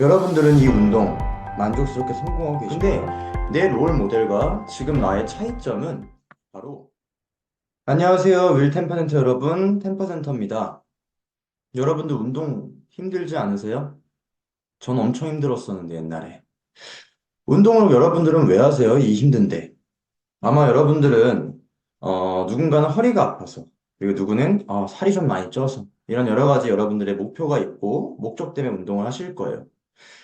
여러분들은 이 운동 만족스럽게 성공하고 계신데 내 롤 모델과 지금 나의 차이점은 바로 안녕하세요 윌 템퍼센터 여러분 템퍼센터입니다. 여러분들 운동 힘들지 않으세요? 전 엄청 힘들었었는데 옛날에. 운동을 여러분들은 왜 하세요? 이 힘든데. 아마 여러분들은 어, 누군가는 허리가 아파서 그리고 누구는 어, 살이 좀 많이 쪄서 이런 여러 가지 여러분들의 목표가 있고 목적 때문에 운동을 하실 거예요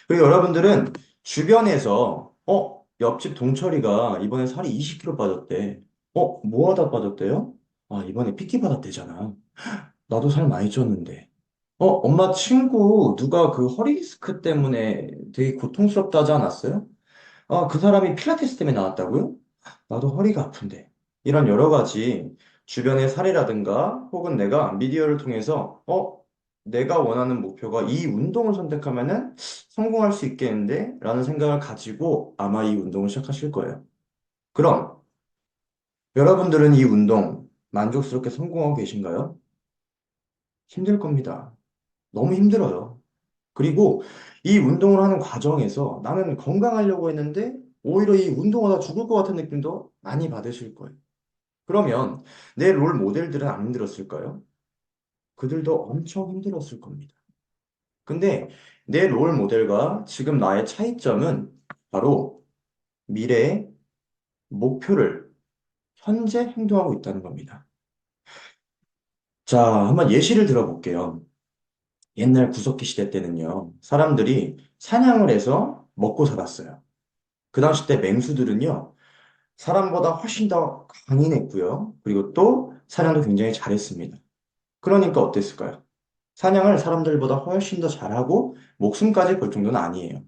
그리고 여러분들은 주변에서, 어, 옆집 동철이가 이번에 살이 20kg 빠졌대. 어, 뭐 하다 빠졌대요? 아, 이번에 PT 받았대잖아. 나도 살 많이 쪘는데. 어, 엄마 친구 누가 그 허리 디스크 때문에 되게 고통스럽다 하지 않았어요? 아, 그 사람이 필라테스 때문에 나왔다고요? 나도 허리가 아픈데. 이런 여러 가지 주변의 사례라든가 혹은 내가 미디어를 통해서, 어, 내가 원하는 목표가 이 운동을 선택하면은 성공할 수 있겠는데? 라는 생각을 가지고 아마 이 운동을 시작하실 거예요. 그럼 여러분들은 이 운동 만족스럽게 성공하고 계신가요? 힘들 겁니다. 너무 힘들어요. 그리고 이 운동을 하는 과정에서 나는 건강하려고 했는데 오히려 이 운동하다 죽을 것 같은 느낌도 많이 받으실 거예요. 그러면 내 롤 모델들은 안 힘들었을까요? 그들도 엄청 힘들었을 겁니다. 근데 내 롤 모델과 지금 나의 차이점은 바로 미래의 목표를 현재 행동하고 있다는 겁니다. 자, 한번 예시를 들어볼게요. 옛날 구석기 시대 때는요, 사람들이 사냥을 해서 먹고 살았어요. 그 당시 때 맹수들은요, 사람보다 훨씬 더 강인했고요. 그리고 또 사냥도 굉장히 잘했습니다. 그러니까 어땠을까요? 사냥을 사람들보다 훨씬 더 잘하고 목숨까지 걸 정도는 아니에요.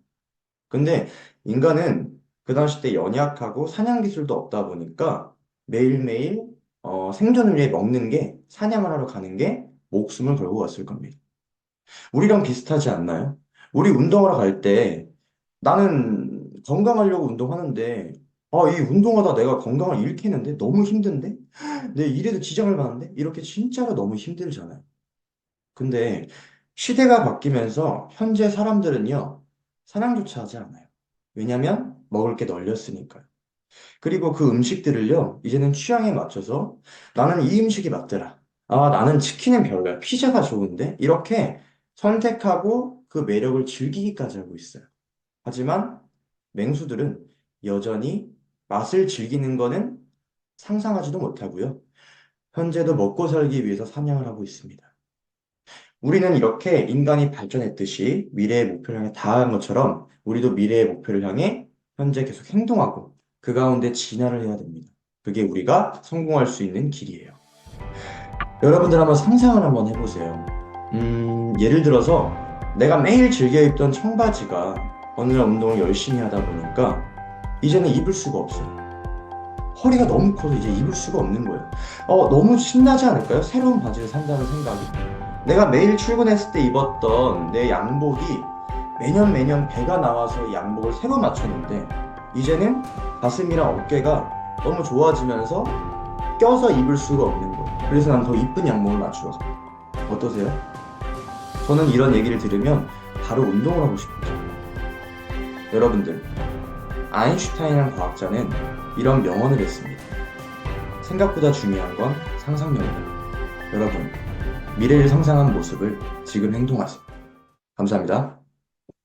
근데 인간은 그 당시 때 연약하고 사냥 기술도 없다 보니까 매일매일 어, 생존을 위해 먹는 게 사냥을 하러 가는 게 목숨을 걸고 갔을 겁니다. 우리랑 비슷하지 않나요? 우리 운동하러 갈 때 나는 건강하려고 운동하는데 아, 이 운동하다 내가 건강을 잃겠는데? 너무 힘든데? 내 일에도 지장을 받는데? 이렇게 진짜로 너무 힘들잖아요. 근데 시대가 바뀌면서 현재 사람들은요, 사냥조차 하지 않아요. 왜냐면 먹을 게 널렸으니까요. 그리고 그 음식들을요, 이제는 취향에 맞춰서 나는 이 음식이 맞더라. 아, 나는 치킨은 별로야. 피자가 좋은데? 이렇게 선택하고 그 매력을 즐기기까지 하고 있어요. 하지만 맹수들은 여전히 맛을 즐기는 거는 상상하지도 못하고요. 현재도 먹고 살기 위해서 사냥을 하고 있습니다. 우리는 이렇게 인간이 발전했듯이 미래의 목표를 향해 다한 것처럼 우리도 미래의 목표를 향해 현재 계속 행동하고 그 가운데 진화를 해야 됩니다. 그게 우리가 성공할 수 있는 길이에요. 여러분들 한번 상상을 한번 해보세요. 음, 예를 들어서 내가 매일 즐겨 입던 청바지가 어느 날 운동을 열심히 하다 보니까 이제는 입을 수가 없어요. 허리가 너무 커서 이제 입을 수가 없는 거예요. 어, 너무 신나지 않을까요? 새로운 바지를 산다는 생각이. 내가 매일 출근했을 때 입었던 내 양복이 매년 매년 배가 나와서 양복을 새로 맞췄는데 이제는 가슴이랑 어깨가 너무 좋아지면서 껴서 입을 수가 없는 거예요. 그래서 난 더 이쁜 양복을 맞추러 가요. 어떠세요? 저는 이런 얘기를 들으면 바로 운동을 하고 싶어요. 여러분들, 아인슈타인이라는 과학자는 이런 명언을 했습니다. 생각보다 중요한 건 상상력이다. 여러분, 미래를 상상한 모습을 지금 행동하세요. 감사합니다.